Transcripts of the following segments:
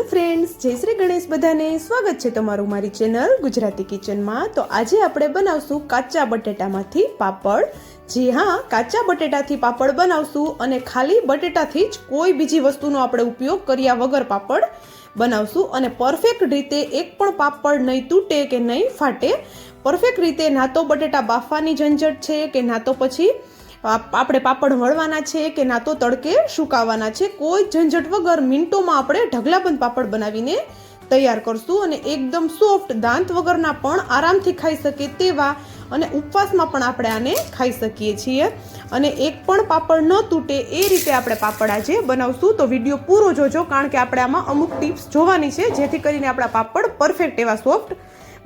Hello friends, જય શ્રી ગણેશ બધાને. સ્વાગત છે તમારું મારી ચેનલ ગુજરાતી કિચનમાં. તો આજે આપણે બનાવશું કાચા બટેટામાંથી પાપડ. જી હા, કાચા બટેટાથી પાપડ બનાવશું અને ખાલી બટેટાથી જ કોઈ બીજી વસ્તુનો આપણે ઉપયોગ કર્યા વગર પાપડ બનાવશું. અને પરફેક્ટ રીતે એક પણ પાપડ નહીં તૂટે કે નહીં ફાટે. પરફેક્ટ રીતે ના તો બટેટા બાફવાની ઝંઝટ છે કે ના તો પછી આપણે પાપડ વળવાના છે કે ના તો તડકે સુકાવવાના છે. કોઈ ઝંઝટ વગર મિનિટોમાં આપણે ઢગલાબંધ પાપડ બનાવીને તૈયાર કરશું અને એકદમ સોફ્ટ દાંત વગરના પણ આરામથી ખાઈ શકે તેવા અને ઉપવાસમાં પણ આપણે આને ખાઈ શકીએ છીએ. અને એક પણ પાપડ ન તૂટે એ રીતે આપણે પાપડ આજે બનાવશું. તો વીડિયો પૂરો જોજો, કારણ કે આપણે આમાં અમુક ટિપ્સ જોવાની છે, જેથી કરીને આપણા પાપડ પરફેક્ટ એવા સોફ્ટ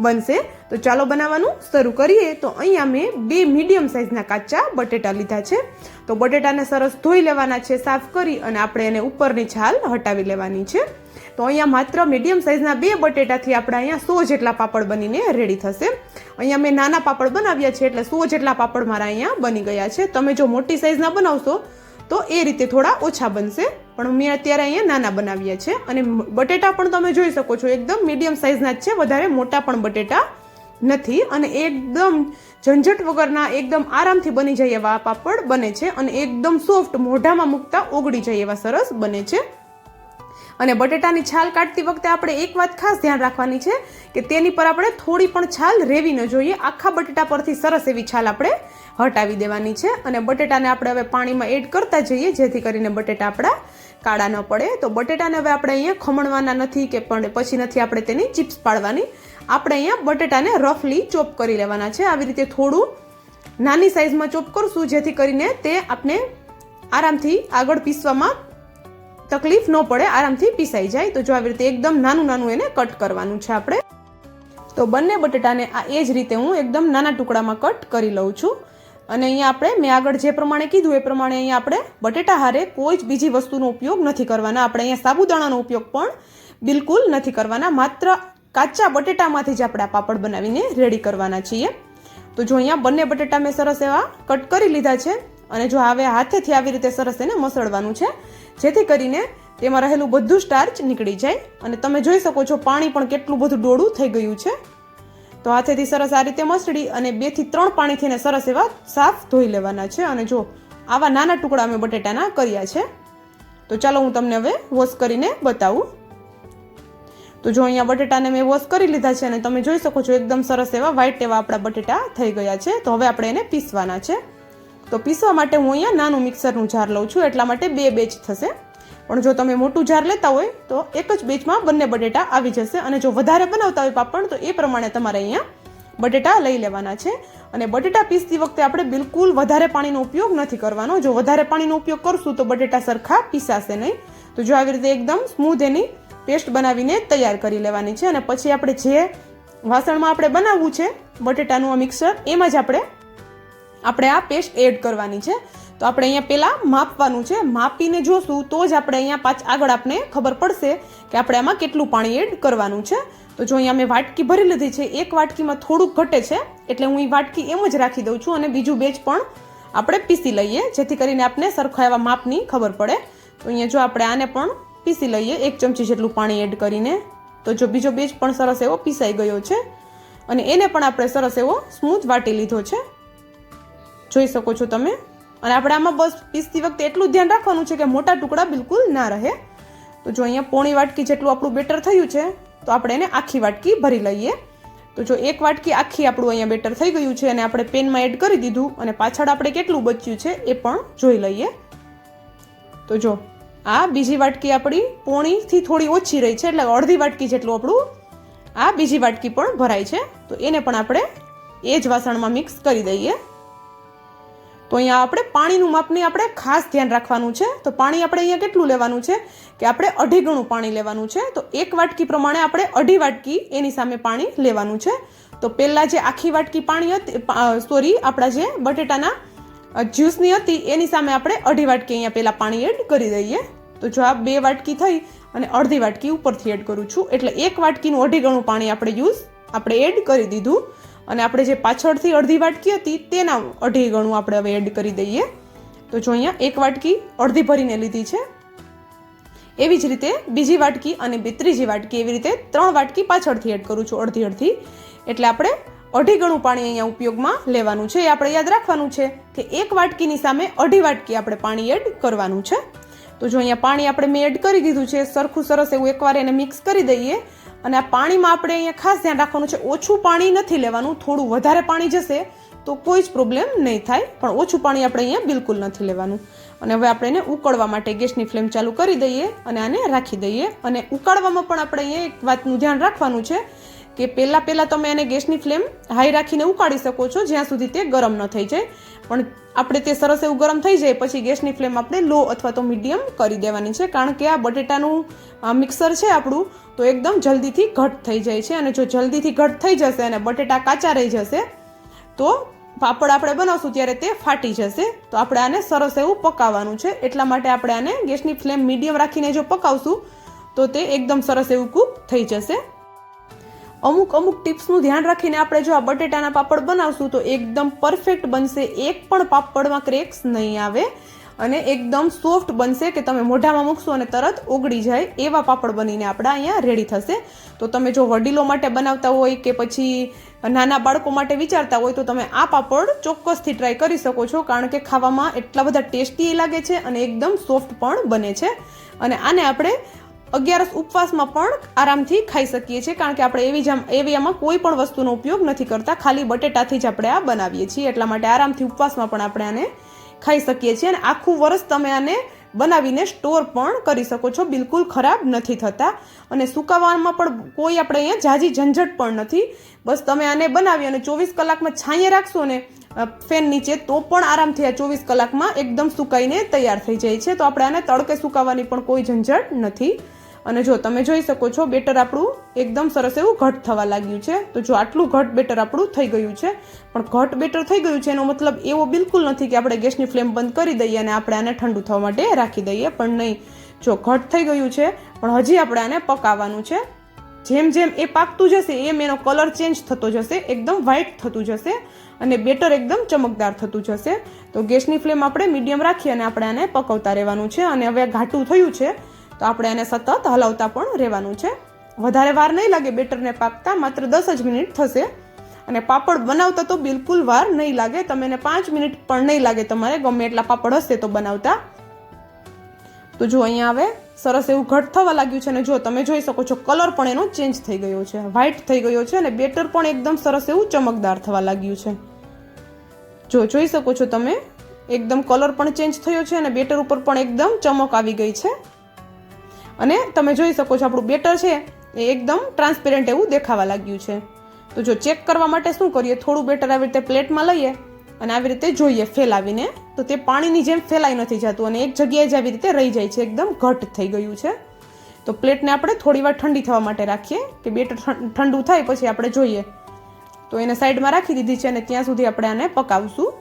બનશે. તો ચાલો બનાવવાનું શરૂ કરીએ. તો અહીંયા મેં બે મીડિયમ સાઇઝના કાચા બટેટા લીધા છે. તો બટેટાને સરસ ધોઈ લેવાના છે, સાફ કરી અને આપણે એને ઉપરની છાલ હટાવી લેવાની છે. તો અહીંયા માત્ર મીડિયમ સાઇઝના બે બટેટાથી આપણે અહીંયા સો જેટલા પાપડ બનીને રેડી થશે. અહીંયા મેં નાના પાપડ બનાવ્યા છે, એટલે સો જેટલા પાપડ મારા અહીંયા બની ગયા છે. તમે જો મોટી સાઇઝના બનાવશો, તો એ રીતે થોડા ઓછા બનશે. પણ મેં અત્યારે અહીંયા નાના બનાવ્યા છે અને બટેટા પણ તમે જોઈ શકો છો, એકદમ મીડિયમ સાઇઝના જ છે, વધારે મોટા પણ બટેટા નથી. અને એકદમ ઝંઝટ વગરના એકદમ આરામથી બની જાય એવા પાપડ બને છે અને એકદમ સોફ્ટ મોઢામાં મૂકતા ઓગળી જાય એવા સરસ બને છે. અને બટેટાની છાલ કાઢતી વખતે આપણે એક વાત ખાસ ધ્યાન રાખવાની છે કે તેની પર આપણે થોડી પણ છાલ રેવી ન જોઈએ. આખા બટેટા પરથી સરસ એવી છાલ આપણે હટાવી દેવાની છે અને બટેટાને આપણે હવે પાણીમાં એડ કરતા જઈએ, જેથી કરીને બટેટા આપણા કાળા ન પડે. તો બટેટાને હવે આપણે અહીંયા ખમણવાના નથી કે પણ પછી નથી આપણે તેની ચિપ્સ પાડવાની. આપણે અહીંયા બટેટાને રફલી ચોપ કરી લેવાના છે. આવી રીતે થોડું નાની સાઇઝમાં ચોપ કરશું, જેથી કરીને તે આપણે આરામથી આગળ પીસવામાં તકલીફ ન પડે, આરામથી પીસાઈ જાય. તો જો આવી રીતે એકદમ નાનું નાનું એને કટ કરવાનું છે આપણે. તો બંને બટેટાને આ એ જ રીતે હું એકદમ નાના ટુકડામાં કટ કરી લઉં છું. અને અહીંયા આપણે મેં આગળ જે પ્રમાણે કીધું એ પ્રમાણે અહીંયા આપણે બટેટા હારે કોઈ જ બીજી વસ્તુનો ઉપયોગ નથી કરવાના. આપણે અહીંયા સાબુદાણાનો ઉપયોગ પણ બિલકુલ નથી કરવાના. માત્ર કાચા બટેટામાંથી જ આપણે આ પાપડ બનાવીને રેડી કરવાના છીએ. તો જો અહીંયા બંને બટેટા મેં સરસ એવા કટ કરી લીધા છે અને જો હવે હાથેથી આવી રીતે સરસ એને મસળવાનું છે, જેથી કરીને તેમાં રહેલું બધું સ્ટાર્ચ નીકળી જાય. અને તમે જોઈ શકો છો પાણી પણ કેટલું બધું ડોળું થઈ ગયું છે. તો હાથેથી સરસ આ રીતે મસળી અને બેથી ત્રણ પાણીથી એને સરસ એવા સાફ ધોઈ લેવાના છે. અને જો આવા નાના ટુકડા અમે બટેટાના કર્યા છે, તો ચાલો હું તમને હવે વોશ કરીને બતાવું. તો જો અહીંયા બટેટાને મેં વોશ કરી લીધા છે અને તમે જોઈ શકો છો એકદમ સરસ એવા વ્હાઈટ એવા આપણા બટેટા થઈ ગયા છે. તો હવે આપણે એને પીસવાના છે. તો પીસવા માટે હું અહીંયા નાનું મિક્સરનું જાર લઉં છું. એટલા માટે બે બેચ થશે. પણ જો તમે મોટું જાર લેતા હોય તો એક જ બેચમાં બંને બટેટા આવી જશે. અને જો વધારે બનાવતા હોય પાપડ, તો એ પ્રમાણે તમારે અહીંયા બટેટા લઈ લેવાના છે. અને બટેટા પીસતી વખતે આપણે બિલકુલ વધારે પાણીનો ઉપયોગ નથી કરવાનો. જો વધારે પાણીનો ઉપયોગ કરશું તો બટેટા સરખા પીસાશે નહીં. તો જો આવી રીતે એકદમ સ્મૂધ એની પેસ્ટ બનાવીને તૈયાર કરી લેવાની છે. અને પછી આપણે જે વાસણમાં આપણે બનાવવું છે, બટેટાનું આ મિક્સર એમાં જ આપણે આપણે આ પેસ્ટ એડ કરવાની છે. તો આપણે અહીંયા પહેલાં માપવાનું છે. માપીને જોશું તો જ આપણે અહીંયા પાછ આગળ આપણે ખબર પડશે કે આપણે આમાં કેટલું પાણી એડ કરવાનું છે. તો જો અહીંયા મેં વાટકી ભરી લીધી છે. એક વાટકીમાં થોડુંક ઘટે છે. એટલે હું એ વાટકી એમ જ રાખી દઉં છું અને બીજું બેચ પણ આપણે પીસી લઈએ, જેથી કરીને આપણે સરખા એવા માપની ખબર પડે. તો અહીંયા જો આપણે આને પણ પીસી લઈએ, એક ચમચી જેટલું પાણી એડ કરીને. તો જો બીજો બેચ પણ સરસ એવો પીસાઈ ગયો છે. અને એને પણ આપણે સરસ એવો સ્મૂથ વાટી લીધો છે. જોઈ શકો છો તમે? અને આપણે આમાં બસ પીસતી વખતે એટલું ધ્યાન રાખવાનું છે કે મોટા ટુકડા બિલકુલ ના રહે. તો જો અહીંયા પોણી વાટકી જેટલું આપણું બેટર થયું છે, તો આપણે એને આખી વાટકી ભરી લઈએ. તો જો એક વાટકી આખી આપણું અહીંયા બેટર થઈ ગયું છે અને આપણે પેનમાં એડ કરી દીધું અને પાછળ આપણે કેટલું બચ્યું છે એ પણ જોઈ લઈએ. તો જો, આ બીજી વાટકી આપણી પોણીથી થોડી ઓછી રહી છે, એટલે અડધી વાટકી જેટલું આપણું આ બીજી વાટકી પણ ભરાય છે. તો એને પણ આપણે એ જ વાસણમાં મિક્સ કરી દઈએ. તો અહીંયા આપણે પાણીનું માપની આપણે ખાસ ધ્યાન રાખવાનું છે. તો પાણી આપણે અહીંયા કેટલું લેવાનું છે? કે આપણે અઢી ગણું પાણી લેવાનું છે. તો એક વાટકી પ્રમાણે આપણે અઢી વાટકી એની સામે પાણી લેવાનું છે. તો પહેલાં જે આખી વાટકી પાણી હતી સોરી, આપણા જે બટેટાના જ્યુસની હતી, એની સામે આપણે અઢી વાટકી અહીંયા પહેલાં પાણી એડ કરી દઈએ. તો જો આ બે વાટકી થઈ અને અડધી વાટકી ઉપરથી એડ કરું છું. એટલે એક વાટકીનું અઢી ગણું પાણી આપણે યુઝ, આપણે એડ કરી દીધું. અને આપણે જે પાછળથી અડધી વાટકી હતી તેના અઢી ગણું આપણે હવે એડ કરી દઈએ. તો જો અહીંયા એક વાટકી અડધી ભરીને લીધી છે. એવી જ રીતે બીજી વાટકી અને બે ત્રીજી વાટકી એવી રીતે ત્રણ વાટકી પાછળથી એડ કરું છું અડધી અડધી. એટલે આપણે અઢી ગણું પાણી અહીંયા ઉપયોગમાં લેવાનું છે. એ આપણે યાદ રાખવાનું છે કે એક વાટકીની સામે અઢી વાટકી આપણે પાણી એડ કરવાનું છે. તો જો અહીંયા પાણી આપણે મેં એડ કરી દીધું છે, સરખું સરસ એવું એકવાર એને મિક્સ કરી દઈએ અને આ પાણીમાં આપણે અહીંયા ખાસ ધ્યાન રાખવાનું છે, ઓછું પાણી નથી લેવાનું, થોડું વધારે પાણી જશે તો કોઈ જ પ્રોબ્લેમ નહીં થાય, પણ ઓછું પાણી આપણે અહીંયા બિલકુલ નથી લેવાનું. અને હવે આપણે એને ઉકળવા માટે ગેસની ફ્લેમ ચાલુ કરી દઈએ અને આને રાખી દઈએ. અને ઉકાળવામાં પણ આપણે અહીંયા એક વાતનું ધ્યાન રાખવાનું છે કે પહેલાં પહેલાં તમે એને ગેસની ફ્લેમ હાઈ રાખીને ઉકાળી શકો છો, જ્યાં સુધી તે ગરમ ન થઈ જાય. પણ આપણે તે સરસ એવું ગરમ થઈ જાય, પછી ગેસની ફ્લેમ આપણે લો અથવા તો મીડિયમ કરી દેવાની છે. કારણ કે આ બટેટાનું મિક્સર છે આપણું, તો એકદમ જલ્દીથી ઘટ થઈ જાય છે. અને જો જલ્દીથી ઘટ થઈ જશે અને બટેટા કાચા રહી જશે, તો પાપડ આપણે બનાવશું ત્યારે તે ફાટી જશે. તો આપણે આને સરસ એવું પકાવવાનું છે. એટલા માટે આપણે આને ગેસની ફ્લેમ મીડિયમ રાખીને જો પકાવશું, તો તે એકદમ સરસ એવું કૂક થઈ જશે. અમુક અમુક ટિપ્સનું ધ્યાન રાખીને આપણે જો આ બટેટાના પાપડ બનાવશું તો એકદમ પરફેક્ટ બનશે. એક પણ પાપડમાં ક્રેક્સ નહીં આવે અને એકદમ સોફ્ટ બનશે કે તમે મોઢામાં મૂકશો અને તરત ઓગળી જાય એવા પાપડ બનીને આપણા અહીંયા રેડી થશે. તો તમે જો વડીલો માટે બનાવતા હોય કે પછી નાના બાળકો માટે વિચારતા હોય તો તમે આ પાપડ ચોક્કસથી ટ્રાય કરી શકો છો. કારણ કે ખાવામાં એટલા બધા ટેસ્ટી લાગે છે અને એકદમ સોફ્ટ પણ બને છે. અને આને આપણે અગિયારસ ઉપવાસમાં પણ આરામથી ખાઈ શકીએ છીએ, કારણ કે આપણે એવી જામ એવિયામાં કોઈ પણ વસ્તુનો ઉપયોગ નથી કરતા. ખાલી બટેટાથી જ આપણે આ બનાવીએ છીએ, એટલા માટે આરામથી ઉપવાસમાં પણ આપણે આને ખાઈ શકીએ છીએ. અને આખું વર્ષ તમે આને બનાવીને સ્ટોર પણ કરી શકો છો, બિલકુલ ખરાબ નથી થતા. અને સુકાવવામાં પણ કોઈ આપણે અહીંયા જાજી ઝંઝટ પણ નથી. બસ તમે આને બનાવી અને ચોવીસ કલાકમાં છાંયે રાખશો ને ફેન નીચે, તો પણ આરામથી આ ચોવીસ કલાકમાં એકદમ સુકાઈને તૈયાર થઈ જાય છે. તો આપણે આને તડકે સુકાવવાની પણ કોઈ ઝંઝટ નથી. અને જો તમે જોઈ શકો છો, બેટર આપણું એકદમ સરસ એવું ઘટ થવા લાગ્યું છે. તો જો આટલું ઘટ બેટર આપણું થઈ ગયું છે. પણ ઘટ બેટર થઈ ગયું છે એનો મતલબ એવો બિલકુલ નથી કે આપણે ગેસની ફ્લેમ બંધ કરી દઈએ અને આપણે આને ઠંડુ થવા માટે રાખી દઈએ. પણ નહીં. જો ઘટ થઈ ગયું છે, પણ હજી આપણે આને પકાવવાનું છે. જેમ જેમ એ પાકતું જશે, એમ એનો કલર ચેન્જ થતો જશે, એકદમ વ્હાઈટ થતું જશે અને બેટર એકદમ ચમકદાર થતું જશે. તો ગેસની ફ્લેમ આપણે મીડિયમ રાખી અને આપણે આને પકવતા રહેવાનું છે. અને હવે ઘાટું થયું છે. તો આપણે એને સતત હલાવતા પણ રહેવાનું છે. વધારે વાર નહીં લાગે બેટરને પાકતા, માત્ર દસ જ મિનિટ થશે. અને પાપડ બનાવતા તો બિલકુલ વાર નહીં લાગે. તમે એને પાંચ મિનિટ પણ નહીં લાગે તમારે, ગમે એટલા પાપડ હશે તો બનાવતા. તો જો અહીંયા આવે, સરસ એવું ઘટ થવા લાગ્યું છે અને જો તમે જોઈ શકો છો, કલર પણ એનો ચેન્જ થઈ ગયો છે. વ્હાઇટ થઈ ગયો છે અને બેટર પણ એકદમ સરસ એવું ચમકદાર થવા લાગ્યું છે. જો જોઈ શકો છો તમે, એકદમ કલર પણ ચેન્જ થયો છે અને બેટર ઉપર પણ એકદમ ચમક આવી ગઈ છે. અને તમે જોઈ શકો છો આપણું બેટર છે એ એકદમ ટ્રાન્સપેરન્ટ એવું દેખાવા લાગ્યું છે. તો જો ચેક કરવા માટે શું કરીએ? થોડું બેટર આવી રીતે પ્લેટમાં લઈએ અને આવી રીતે જોઈએ ફેલાવીને, તો તે પાણીની જેમ ફેલાઈ નથી જતું અને એક જગ્યાએ જ આવી રીતે રહી જાય છે. એકદમ ઘટ થઈ ગયું છે. તો પ્લેટને આપણે થોડી વાર ઠંડી થવા માટે રાખીએ કે બેટર ઠંડુ થાય પછી આપણે જોઈએ. તો એને સાઈડમાં રાખી દીધી છે અને ત્યાં સુધી આપણે આને પકાવશું.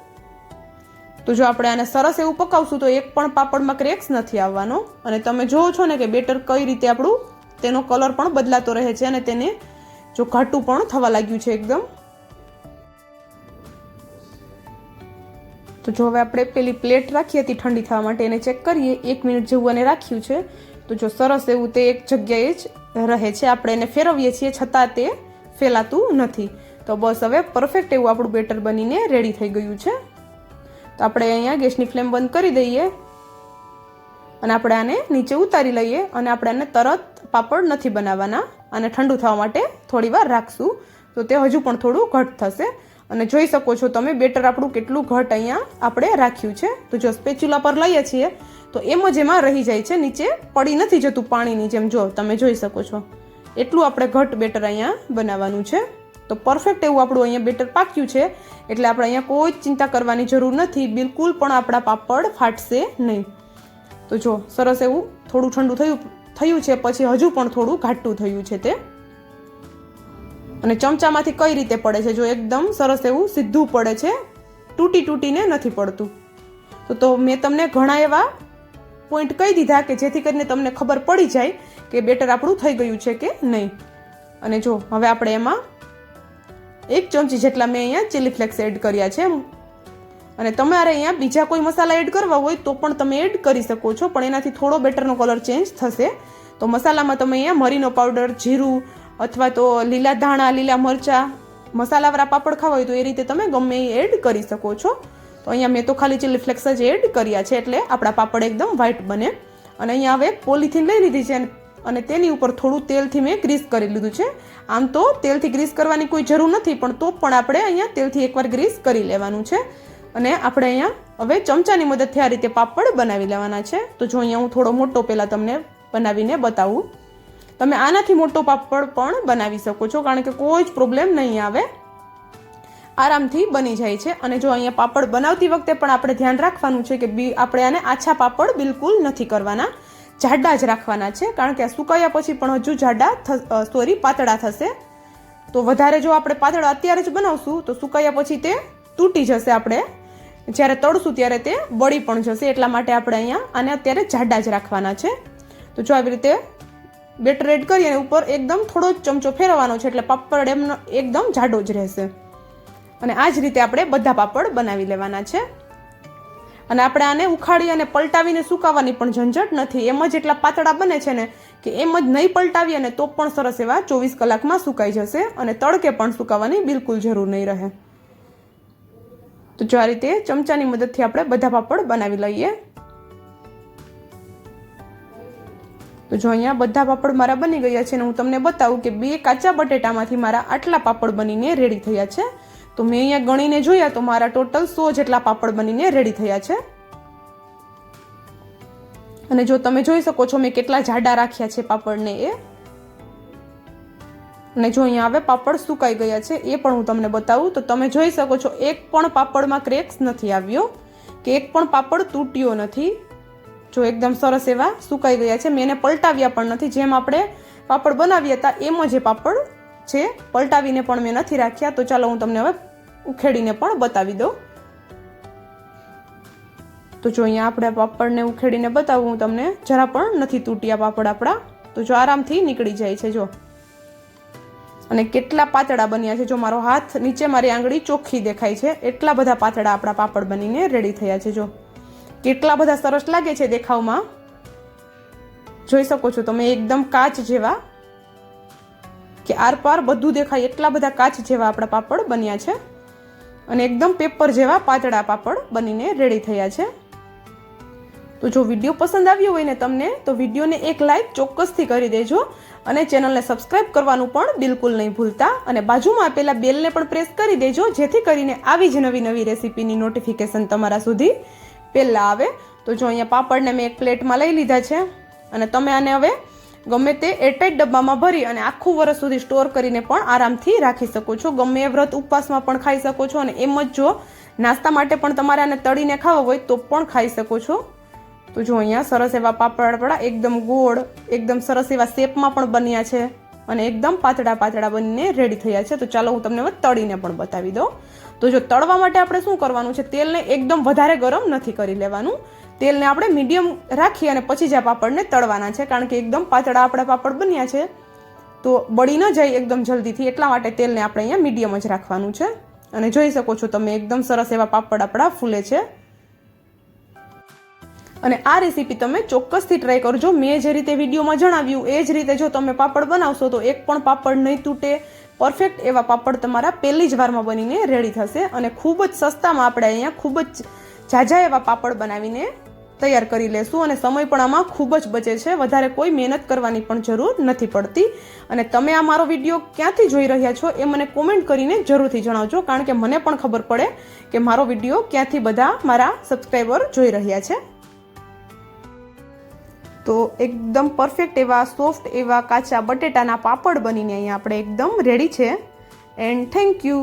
તો જો આપણે આને સરસ એવું પકાવશું તો એક પણ પાપડમાં ક્રેક્સ નથી આવવાનો. અને તમે જોવો છો ને કે બેટર કઈ રીતે આપણું, તેનો કલર પણ બદલાતો રહે છે અને તેને જો ઘાટું પણ થવા લાગ્યું છે એકદમ. તો જો હવે આપણે પેલી પ્લેટ રાખી હતી ઠંડી થવા માટે, એને ચેક કરીએ. એક મિનિટ જેવું એને રાખ્યું છે. તો જો સરસ એવું તે એક જગ્યાએ જ રહે છે. આપણે એને ફેરવીએ છીએ, છતાં તે ફેલાતું નથી. તો બસ હવે પરફેક્ટ એવું આપણું બેટર બનીને રેડી થઈ ગયું છે. તો આપણે અહીંયા ગેસની ફ્લેમ બંધ કરી દઈએ અને આપણે આને નીચે ઉતારી લઈએ અને આપણે આને તરત પાપડ નથી બનાવવાના અને ઠંડુ થવા માટે થોડી વાર રાખશું. તો તે હજુ પણ થોડું ઘટ થશે. અને જોઈ શકો છો તમે, બેટર આપણું કેટલું ઘટ અહીંયા આપણે રાખ્યું છે. તો જો સ્પેચ્યુલા પર લઈએ છીએ, તો એમ જ એમાં રહી જાય છે. નીચે પડી નથી જતું પાણીની જેમ. જો તમે જોઈ શકો છો, એટલું આપણે ઘટ બેટર અહીંયા બનાવવાનું છે. તો પરફેક્ટ એવું આપણું અહીંયા બેટર પાક્યું છે. એટલે આપણે અહીંયા કોઈ ચિંતા કરવાની જરૂર નથી. બિલકુલ પણ આપણા પાપડ ફાટશે નહીં. તો જો, સરસ એવું થોડું ઠંડુ થયું થયું છે, પછી હજુ પણ થોડું ઘાટું થયું છે તે. અને ચમચામાંથી કઈ રીતે પડે છે? જો એકદમ સરસ એવું સીધું પડે છે. તૂટી તૂટીને નથી પડતું. તો તો મેં તમને ઘણા એવા પોઈન્ટ કહી દીધા કે જેથી કરીને તમને ખબર પડી જાય કે બેટર આપણું થઈ ગયું છે કે નહીં. અને જો, હવે આપણે એમાં એક ચમચી જેટલા મેં અહીંયા ચીલી ફ્લેક્સ એડ કર્યા છે. અને તમારે અહીંયા બીજા કોઈ મસાલા એડ કરવા હોય તો પણ તમે એડ કરી શકો છો, પણ એનાથી થોડો બેટરનો કલર ચેન્જ થશે. તો મસાલામાં તમે અહીંયા મરીનો પાવડર જીરું અથવા તો લીલા ધાણા, લીલા મરચાં, મસાલાવાળા પાપડ ખાવા હોય તો એ રીતે તમે ગમે એ એડ કરી શકો છો. તો અહીંયા મેં તો ખાલી ચીલી ફ્લેક્સ જ એડ કર્યા છે એટલે આપણા પાપડ એકદમ વ્હાઈટ બને. અને અહીંયા હવે પોલિથીન લઈ લીધી છે અને તેની ઉપર થોડું તેલથી મેં ગ્રીસ કરી લીધું છે. આમ તો તેલથી ગ્રીસ કરવાની કોઈ જરૂર નથી, પણ તો પણ આપણે અહીંયા તેલથી એકવાર ગ્રીસ કરી લેવાનું છે. અને આપણે અહીંયા હવે ચમચાની મદદથી આ રીતે પાપડ બનાવી લેવાના છે. તો જો અહીંયા હું થોડો મોટો પહેલાં તમને બનાવીને બતાવું. તમે આનાથી મોટો પાપડ પણ બનાવી શકો છો, કારણ કે કોઈ જ પ્રોબ્લેમ નહીં આવે. આરામથી બની જાય છે. અને જો અહીંયા પાપડ બનાવતી વખતે પણ આપણે ધ્યાન રાખવાનું છે કે બી આપણે આને આછા પાપડ બિલકુલ નથી કરવાના. જાડા જ રાખવાના છે, કારણ કે આ સુકાયા પછી પણ હજુ જાડા સોરી, પાતળા થશે. તો વધારે જો આપણે પાતળા અત્યારે જ બનાવશું, તો સુકાયા પછી તે તૂટી જશે આપણે. જ્યારે તળશું ત્યારે તે બળી પણ જશે, એટલા માટે આપણે અહીંયા આને અત્યારે જાડા જ રાખવાના છે. તો જો આવી રીતે બેટર એડ કરી અને ઉપર એકદમ થોડો જ ચમચો ફેરવવાનો છે, એટલે પાપડ એમનો એકદમ જાડો જ રહેશે. અને આ જ રીતે આપણે બધા પાપડ બનાવી લેવાના છે. અને આપણે આને ઉખાડી અને પલટાવીને સુકાવવાની પણ ઝંઝટ નથી. એમ જ એટલા પાતળા બને છે ને કે એમ જ નહીં પલટાવીએ અને તો પણ સરસ એવા ચોવીસ કલાકમાં સુકાઈ જશે અને તડકે પણ સુકાવવાની બિલકુલ જરૂર નહીં રહે. તો જો આ રીતે ચમચાની મદદથી આપણે બધા પાપડ બનાવી લઈએ. તો જો અહીંયા બધા પાપડ મારા બની ગયા છે ને હું તમને બતાવું કે બે કાચા બટેટામાંથી મારા આટલા પાપડ બનીને રેડી થયા છે. તો મેં અહીંયા ગણીને જોયા તો મારા ટોટલ સો જેટલા પાપડ બનીને રેડી થયા છે. અને જો તમે જોઈ શકો છો મેં કેટલા જાડા રાખ્યા છે પાપડને એ. અને જો અહીંયા હવે પાપડ સુકાઈ ગયા છે, એ પણ હું તમને બતાવું. તો તમે જોઈ શકો છો, એક પણ પાપડમાં ક્રેક્સ નથી આવ્યો, કે એક પણ પાપડ તૂટ્યો નથી. જો એકદમ સરસ એવા સુકાઈ ગયા છે. મેં એને પલટાવ્યા પણ નથી. જેમ આપણે પાપડ બનાવ્યા હતા, એમ જ એ પાપડ છે. પલટાવીને પણ મેં નથી રાખ્યા. તો ચાલો હું તમને હવે ઉખેડીને પણ બતાવી દઉં. તો જો અહીંયા આપણે પાપડને ઉખેડીને બતાવું, હું તમને જરા પણ નથી તૂટ્યા પાપડ આપણા. તો જો આરામથી નીકળી જાય છે, જો. અને કેટલા પાતળા બન્યા છે, જો મારો હાથ નીચે મારી આંગળી ચોખ્ખી દેખાય છે. એટલા બધા પાતળા આપણા પાપડ બનીને રેડી થયા છે, જો. કેટલા બધા સરસ લાગે છે દેખાવમાં. જોઈ શકો છો તમે, એકદમ કાચ જેવા. કે આરપાર બધું દેખાય. એટલા બધા કાચ જેવા આપણા પાપડ બન્યા છે. અને એકદમ પેપર જેવા પાતળા પાપડ બનીને રેડી થયા છે. તો જો વીડિયો પસંદ આવ્યો હોય ને તમને, તો વિડીયોને એક લાઈક ચોક્કસથી કરી દેજો અને ચેનલને સબસ્ક્રાઇબ કરવાનું પણ બિલકુલ નહીં ભૂલતા. અને બાજુમાં આપેલા બેલને પણ પ્રેસ કરી દેજો, જેથી કરીને આવી જ નવી નવી રેસીપીની નોટિફિકેશન તમારા સુધી પહેલાં આવે. તો જો અહીંયા પાપડને મેં એક પ્લેટમાં લઈ લીધા છે અને તમે આને હવે ગમે તે એરટાઈટ ડબ્બામાં ભરી અને આખું વર્ષ સુધી સ્ટોર કરીને પણ આરામથી રાખી શકો છો. ગમે એ વ્રત ઉપવાસમાં પણ ખાઈ શકો છો અને એમ જ જો નાસ્તા માટે પણ તમારે આને તળીને ખાવા હોય તો પણ ખાઈ શકો છો. તો જો અહીંયા સરસ એવા પાપડ પડા એકદમ ગોળ, એકદમ સરસ એવા શેપમાં પણ બન્યા છે અને એકદમ પાતળા પાતળા બનીને રેડી થયા છે. તો ચાલો હું તમને તળીને પણ બતાવી દઉં. તો જો તળવા માટે આપણે શું કરવાનું છે? તેલને એકદમ વધારે ગરમ નથી કરી લેવાનું. તેલને આપણે મીડિયમ રાખી અને પછી જ આ પાપડને તળવાના છે, કારણ કે એકદમ પાતળા આપણા પાપડ બન્યા છે. તો બળી ન જાય એકદમ જલ્દીથી, એટલા માટે તેલને આપણે અહીંયા મીડિયમ જ રાખવાનું છે. અને જોઈ શકો છો તમે, એકદમ સરસ એવા પાપડ આપણા ફૂલે છે. અને આ રેસીપી તમે ચોક્કસથી ટ્રાય કરજો. મેં જે રીતે વિડીયોમાં જણાવ્યું, એ જ રીતે જો તમે પાપડ બનાવશો, તો એક પણ પાપડ નહીં તૂટે. પરફેક્ટ એવા પાપડ તમારા પહેલી જ વારમાં બનીને રેડી થશે. અને ખૂબ જ સસ્તામાં આપણે અહીંયા ખૂબ જ ઝાઝા એવા પાપડ બનાવીને તૈયાર કરી લેશું અને સમય પણ આમાં ખૂબ જ બચે છે. વધારે કોઈ મહેનત કરવાની પણ જરૂર નથી પડતી. અને તમે આ મારો વીડિયો ક્યાંથી જોઈ રહ્યા છો એ મને કોમેન્ટ કરીને જરૂરથી જણાવજો, કારણ કે મને પણ ખબર પડે કે મારો વીડિયો ક્યાંથી બધા મારા સબસ્ક્રાઈબર જોઈ રહ્યા છે. તો એકદમ પરફેક્ટ એવા, સોફ્ટ એવા કાચા બટેટાના પાપડ બનીને અહીંયા આપણે એકદમ રેડી છે. And thank you.